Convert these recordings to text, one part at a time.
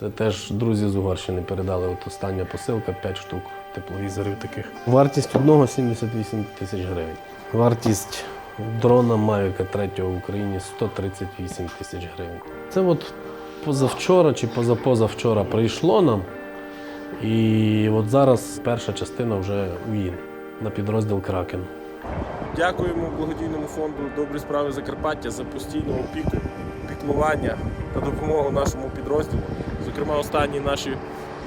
Це теж друзі з Угорщини передали. От остання посилка 5 штук тепловізорів таких. Вартість одного 78 тисяч гривень. Вартість дрона Mavic 3 в Україні 138 тисяч гривень. Це от позавчора чи позапозавчора прийшло нам. І от зараз перша частина вже УІН на підрозділ Кракен. Дякуємо благодійному фонду Добрі справи Закарпаття за постійну опіку, піклування та допомогу нашому підрозділу. Зокрема, останні наші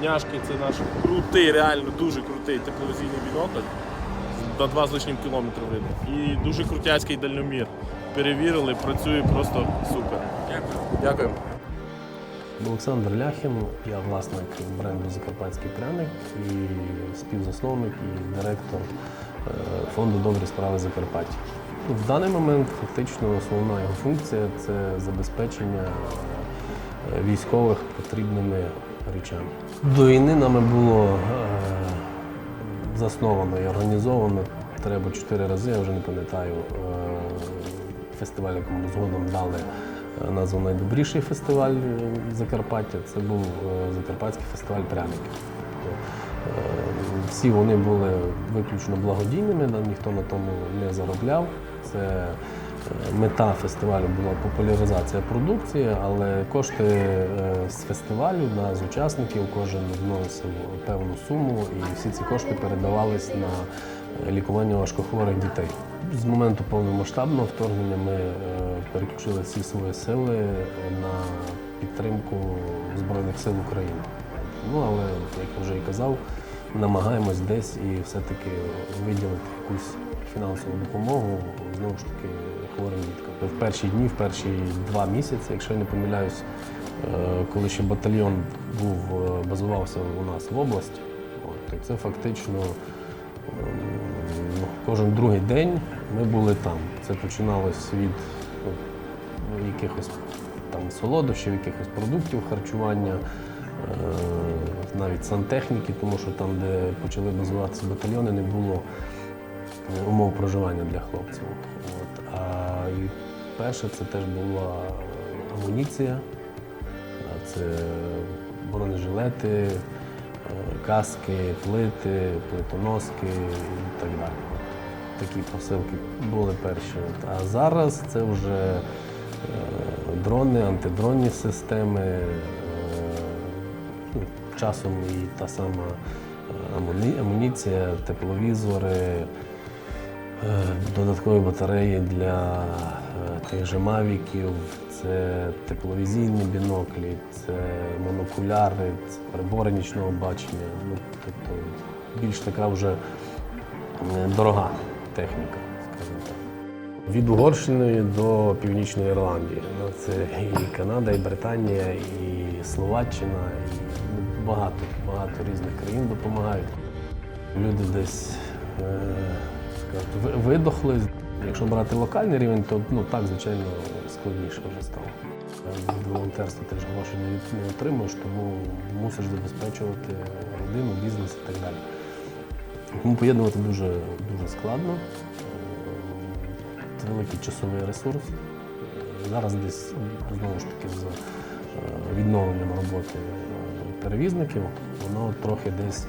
няшки це наш крутий, реально дуже крутий тепловізійний бінокль. На два з лишнім кілометри видно. І дуже крутяцький дальномір. Перевірили, працює просто супер. Дякую. Дякую. Олександр Ляхін, я власник бренду Закарпатський пряник і співзасновник і директор е, фонду Добрі справи Закарпаття. В даний момент фактично основна його функція це забезпечення військових потрібними речами. До війни нами було е, засновано і організовано треба чотири рази, я вже не пам'ятаю, е, фестиваль, якому згодом дали е, назву найдобріший фестиваль Закарпаття. Це був Закарпатський фестиваль пряників. Всі вони були виключно благодійними, ніхто на тому не заробляв. Це мета фестивалю була популяризація продукції, але кошти е, з фестивалю да, з учасників кожен вносив певну суму, і всі ці кошти передавались на е, лікування важкохворих дітей. З моменту повномасштабного вторгнення ми е, переключили всі свої сили на підтримку Збройних сил України. Ну але, як я вже і казав, намагаємось десь і все-таки виділити якусь фінансову допомогу знову ж таки хворим діткам. В перші дні, в перші два місяці, якщо я не помиляюсь, е, коли ще батальйон був е, базувався у нас в області, то це фактично ем, ну, кожен другий день ми були там. Це починалось від ну, якихось там солодощів, якихось продуктів харчування, е, навіть сантехніки, тому що там, де почали базуватися батальйони, не було е, умов проживання для хлопців. От. А і перше це теж була амуніція, це бронежилети, е, каски, плити, плитоноски і так далі. От Такі посилки були перші. А зараз це вже е, дрони, антидронні системи, часом і та сама е, амуні- амуніція, тепловізори, е, додаткові батареї для е, тих же мавіків, це тепловізійні біноклі, це монокуляри, це прибори нічного бачення. Ну, тобто більш така вже дорога техніка. Від Угорщини до Північної Ірландії. Ну, Це і Канада, і Британія, і Словаччина, і ну, багато, багато різних країн допомагають. Люди десь е, скажуть, видохли. Якщо брати локальний рівень, то ну, так, звичайно, складніше вже стало. Е, Від волонтерства ти ж гроші не, отримуєш, тому мусиш забезпечувати родину, бізнес і так далі. Тому поєднувати дуже, дуже складно. Великий часовий ресурс. Зараз десь знову ж таки з е, відновленням роботи е, перевізників воно трохи десь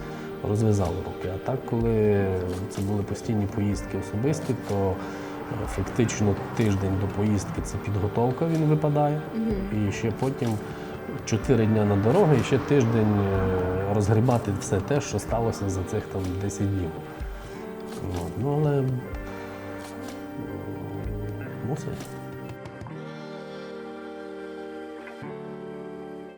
розв'язало руки. А так, коли це були постійні поїздки особисті, то е, фактично тиждень до поїздки це підготовка, він випадає. І ще потім 4 дні на дорогу і ще тиждень розгрібати все те, що сталося за цих там 10 днів. Ну, але we'll.